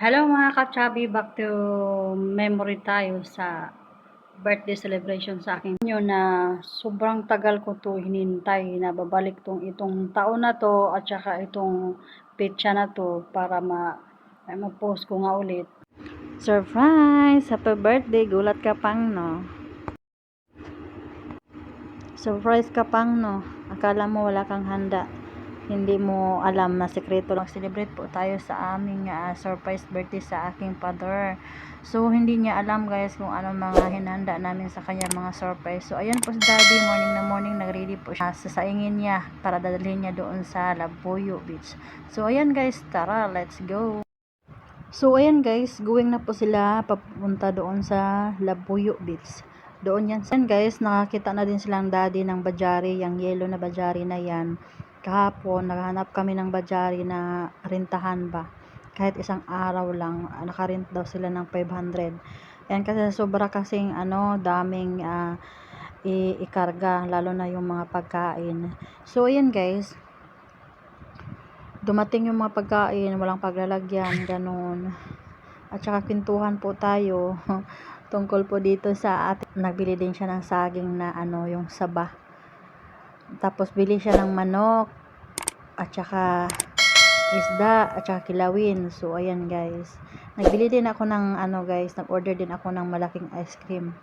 Hello mga kachabi, back to memory tayo sa birthday celebration sa akin nyo na sobrang tagal ko to hinintay na babalik tong itong taon na to at saka itong petsa na to para ma ay ma-post ko nga ulit. Surprise! Happy birthday! Gulat ka pang no? Surprise ka pang no? Akala mo wala kang handa hindi mo alam na sekreto lang celebrate po tayo sa aming uh, surprise birthday sa aking father. So hindi niya alam guys kung ano mga hinanda namin sa kanya mga surprise. So ayan po si daddy. Morning na morning nagready po siya. Sasaingin niya para dadalhin niya doon sa Labuyo Beach. So ayan guys tara let's go. So ayan guys going na po sila papunta doon sa Labuyo Beach. Doon yan. Yan guys, nakakita na din silang daddy ng bajari, yung yellow na bajari na yan kahapon naghanap kami ng bajari na rentahan ba? Kahit isang araw lang nakarent daw sila ng 500 yan kasi sobra kasing ano daming uh, ikarga lalo na yung mga pagkain. So ayan guys. Dumating yung mga pagkain walang paglalagyan ganun. At saka kwentuhan po tayo tungkol po dito sa at nagbili din siya ng saging na ano yung saba tapos bili siya ng manok at saka isda at saka kilawin. So ayan guys. Nagbili din ako ng ano guys, nag-order din ako ng malaking ice cream.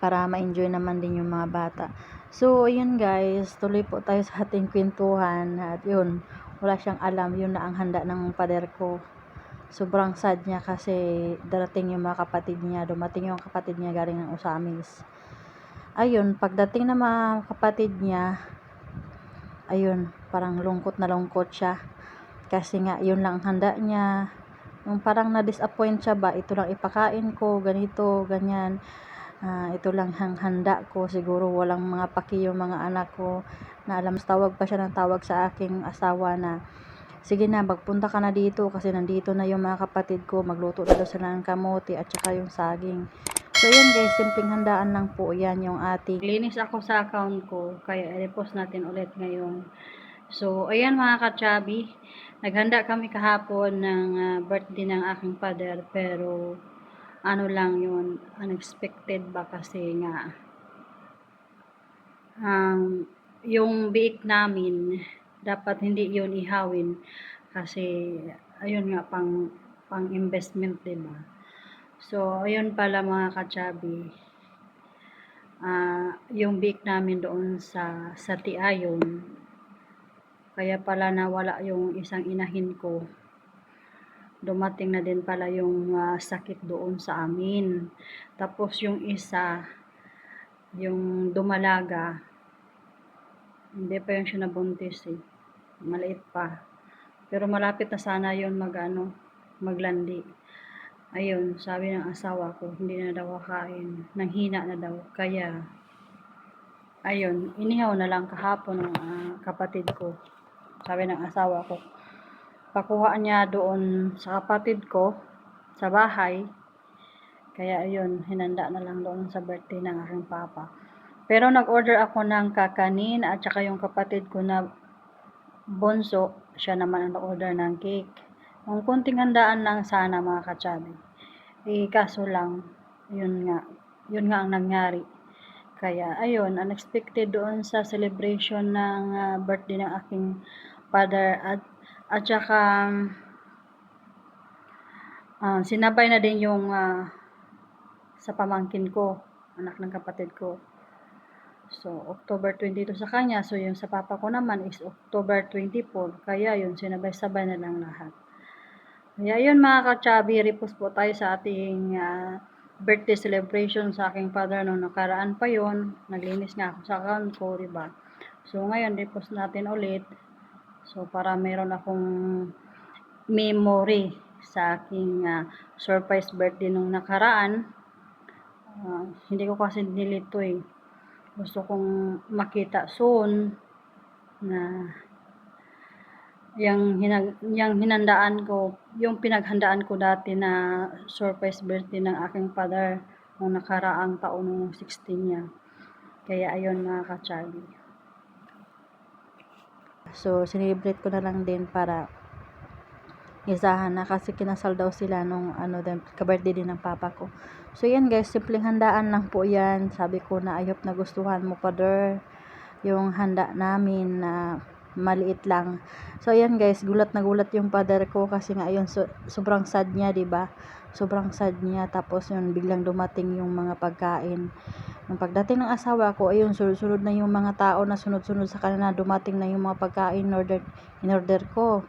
Para ma-enjoy naman din yung mga bata. So ayan guys, tuloy po tayo sa ating kwentuhan at yun, wala siyang alam yun na ang handa ng pader ko sobrang sad niya kasi darating yung mga kapatid niya dumating yung kapatid niya galing ng Usamis ayun, pagdating ng mga kapatid niya, ayun, parang lungkot na lungkot siya. Kasi nga, yun lang ang handa niya. Yung parang na-disappoint siya ba, ito lang ipakain ko, ganito, ganyan. Uh, ito lang ang handa ko. Siguro walang mga paki yung mga anak ko. Na alam, tawag pa siya ng tawag sa aking asawa na, sige na, magpunta ka na dito kasi nandito na yung mga kapatid ko. Magluto na daw sila ng kamote at saka yung saging. So, yan guys, simpleng handaan lang po. Yan yung ating. Linis ako sa account ko, kaya i-repost natin ulit ngayon. So, ayan mga kachabi, naghanda kami kahapon ng uh, birthday ng aking father, pero ano lang yun, unexpected ba kasi nga, um, yung biik namin, dapat hindi yun ihawin, kasi, ayun nga, pang, pang investment, diba? So, ayun pala mga kachabi. Uh, yung bake namin doon sa, sa Tiayon. Kaya pala nawala yung isang inahin ko. Dumating na din pala yung uh, sakit doon sa amin. Tapos yung isa, yung dumalaga, hindi pa yung siya nabuntis eh. Maliit pa. Pero malapit na sana yun mag, ano, maglandi. Ayun, sabi ng asawa ko, hindi na daw kakain. Nanghina na daw. Kaya, ayun, inihaw na lang kahapon ng uh, kapatid ko. Sabi ng asawa ko. Pakuha niya doon sa kapatid ko, sa bahay. Kaya ayun, hinanda na lang doon sa birthday ng aking papa. Pero nag-order ako ng kakanin at saka yung kapatid ko na bonso, siya naman ang nag-order ng cake. Ang kunting handaan lang sana mga katsabi. Eh, kaso lang, yun nga, yun nga ang nangyari. Kaya, ayun, unexpected doon sa celebration ng uh, birthday ng aking father at at saka uh, sinabay na din yung uh, sa pamangkin ko, anak ng kapatid ko. So, October 22 sa kanya. So, yung sa papa ko naman is October 24. Kaya yun, sinabay-sabay na lang lahat. Kaya yun mga kachabi, repost po tayo sa ating uh, birthday celebration sa aking father nung nakaraan pa yon Naglinis nga ako sa account ko, diba? So ngayon, repost natin ulit. So para meron akong memory sa aking uh, surprise birthday nung nakaraan. Uh, hindi ko kasi nilito eh. Gusto kong makita soon na yung, hinag, yung hinandaan ko, yung pinaghandaan ko dati na surprise birthday ng aking father nung nakaraang taon nung 16 niya. Kaya ayun mga ka-Charlie. So, sinilibrate ko na lang din para isahan na kasi kinasal daw sila nung ano din, ka-birthday din ng papa ko. So yan guys, simpleng handaan lang po yan. Sabi ko na ayop na gustuhan mo father yung handa namin na maliit lang. So yan guys, gulat na gulat yung father ko kasi nga ayun so, sobrang sad niya, 'di ba? Sobrang sad niya tapos yun biglang dumating yung mga pagkain. Nung pagdating ng asawa ko, ayun sunod-sunod na yung mga tao na sunod-sunod sa kanila dumating na yung mga pagkain in order in order ko.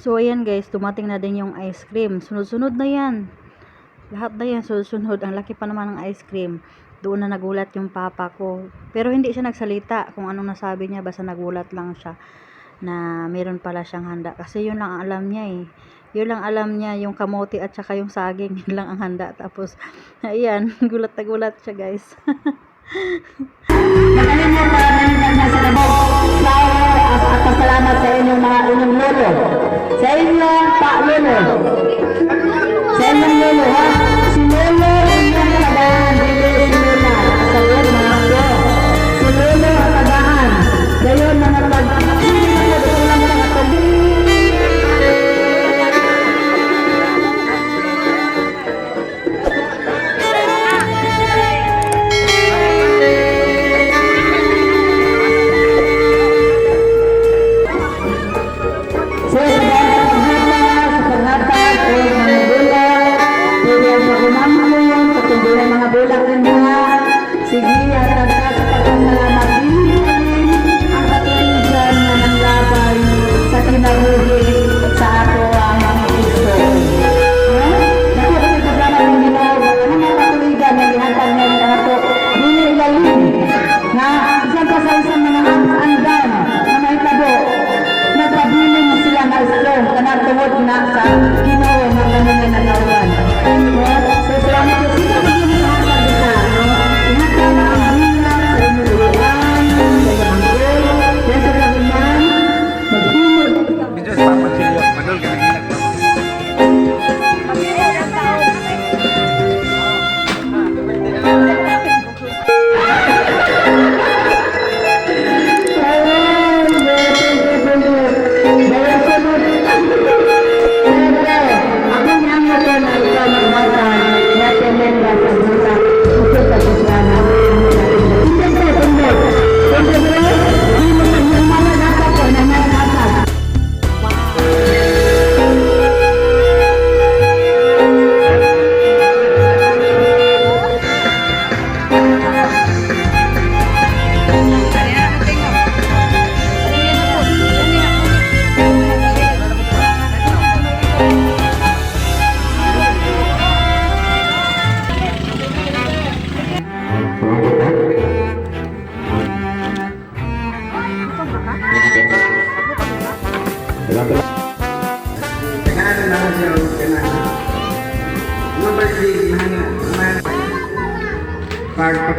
So, ayan guys, dumating na din yung ice cream. Sunod-sunod na yan. Lahat na yan, sunod-sunod. Ang laki pa naman ng ice cream. Doon na nagulat yung papa ko. Pero hindi siya nagsalita kung anong nasabi niya. Basta nagulat lang siya na meron pala siyang handa. Kasi yun lang ang alam niya eh. Yun lang alam niya, yung kamote at saka yung saging. Yun lang ang handa. Tapos, ayan, gulat na gulat siya guys. Para nanilang nasa labog. Flower at, at pasalamat sa inyong mga inyong lolo. Sa inyong pa lolo. Sa inyong lolo ha.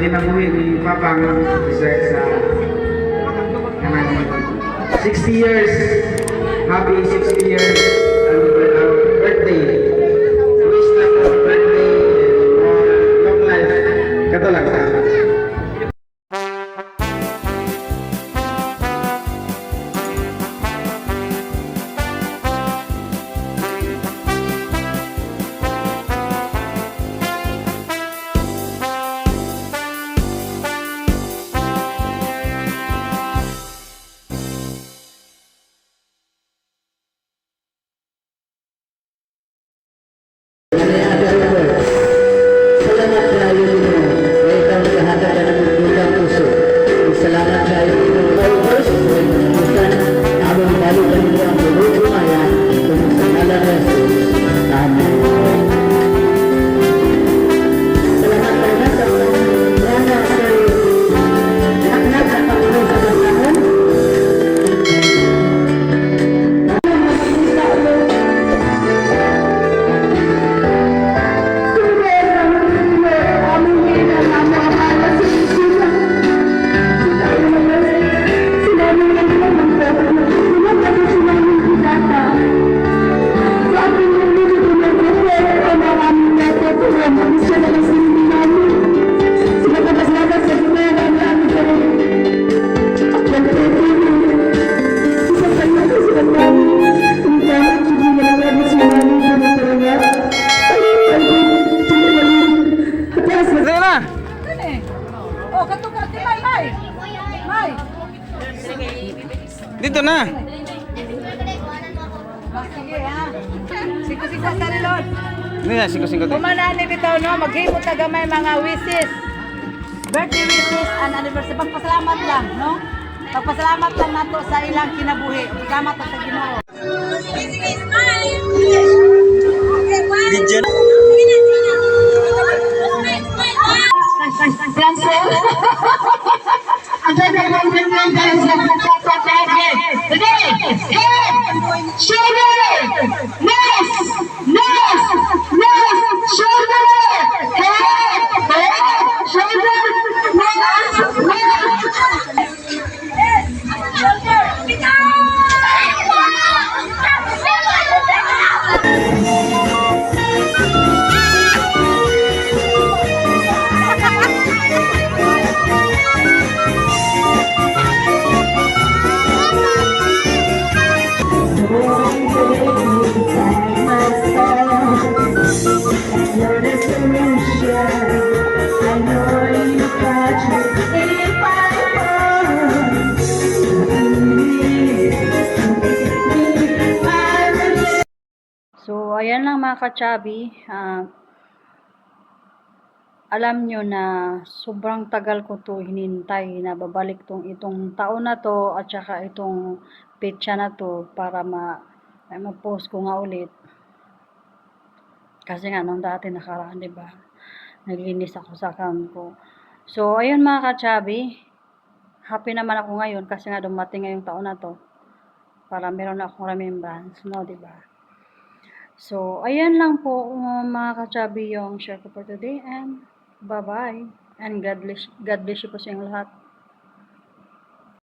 Pag pagkinabuhi ni Papa nga sa sa kanang 60 years, happy 60 years Siko-siko sa rilod. Hindi na, singko-singko. Kumanani bitaw no, maghimot na gamay mga wishes. Birthday wishes and anniversary. Pagpasalamat lang, no? Pagpasalamat lang nato sa ilang kinabuhi. Pagpasalamat sa Ginoo. Bidyan. Today, head, shoulder, nose, mga kachabi. Ah, alam nyo na sobrang tagal ko to hinintay na babalik tong itong taon na to at saka itong petsa na to para ma ay ma-post ko nga ulit. Kasi nga nung dati nakaraan, 'di ba? Naglinis ako sa account ko. So, ayun mga kachabi. Happy naman ako ngayon kasi nga dumating ngayong taon na to. Para meron na akong remembrance, no, 'di ba? So, ayan lang po uh, mga kachabi yung share ko for today and bye-bye. And God bless, God bless you po sa inyong lahat.